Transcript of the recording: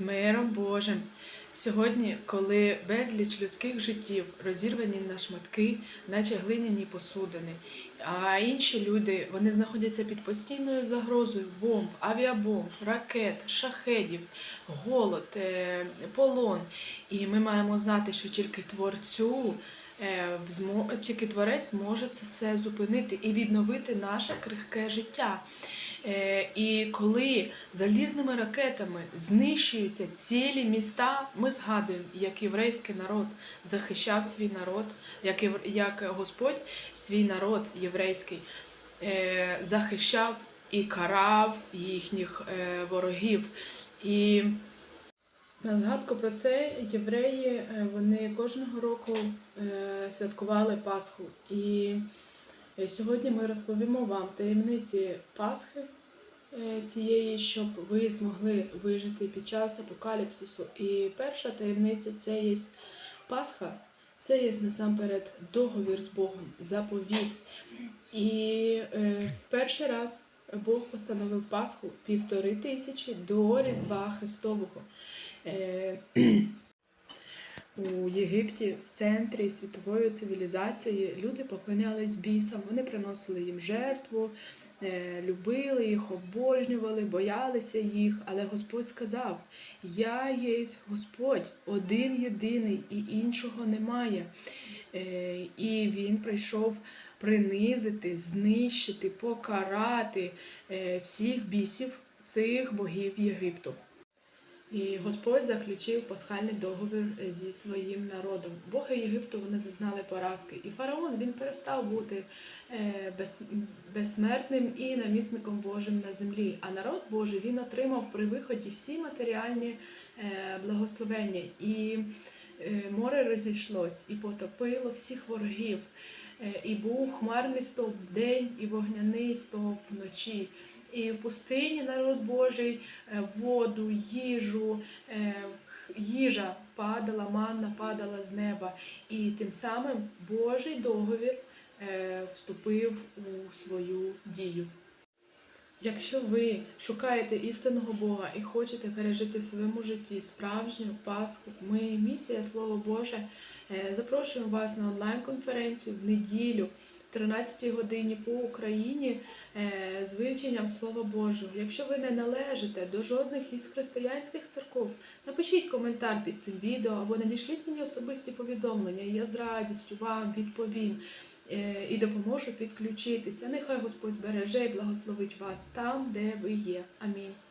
з миром Божим. Сьогодні, коли безліч людських життів розірвані на шматки, наче глиняні посудини, а інші люди вони знаходяться під постійною загрозою бомб, авіабомб, ракет, шахедів, голод, е, полон. І ми маємо знати, що тільки творцю. е, Тільки творець може це все зупинити і відновити наше крихке життя. Е, І коли залізними ракетами знищуються цілі міста, ми згадуємо, як єврейський народ захищав свій народ, як, Господь свій народ єврейський е, захищав і карав їхніх е, ворогів. І на згадку про це євреї вони кожного року святкували Пасху. І сьогодні ми розповімо вам таємниці Пасхи е, цієї, щоб ви змогли вижити під час апокаліпсису. І перша таємниця це є Пасха, це є насамперед договір з Богом, заповіт. І е, перший раз Бог постановив Пасху півтори тисячі до Різдва Христового. Е, у Єгипті, в центрі світової цивілізації, люди поклонялись бісам, вони приносили їм жертву, е, любили їх, обожнювали, боялися їх. Але Господь сказав: Я є Господь, один єдиний і іншого немає. Е, І він прийшов принизити, знищити, покарати е, всіх бісів цих богів Єгипту. І Господь заключив пасхальний договір зі своїм народом. Боги Єгипту вони зазнали поразки, і фараон він перестав бути е, без, безсмертним і намісником Божим на землі. А народ Божий він отримав при виході всі матеріальні е, благословення. І е, море розійшлось, і потопило всіх ворогів. Е, І був хмарний стовп вдень і вогняний стовп вночі. І в пустині народ Божий е, воду, їжу, е, їжа падала, манна падала з неба. І тим самим Божий договір е, вступив у свою дію. Якщо ви шукаєте істинного Бога і хочете пережити в своєму житті справжню Пасху, ми, місія Слово Боже, запрошуємо вас на онлайн-конференцію в неділю. 13 годині по Україні е, з вивченням Слова Божого. Якщо ви не належите до жодних із християнських церков, напишіть коментар під цим відео або надішліть мені особисті повідомлення, і я з радістю вам відповім е, і допоможу підключитися. Нехай Господь збереже і благословить вас там, де ви є. Амінь.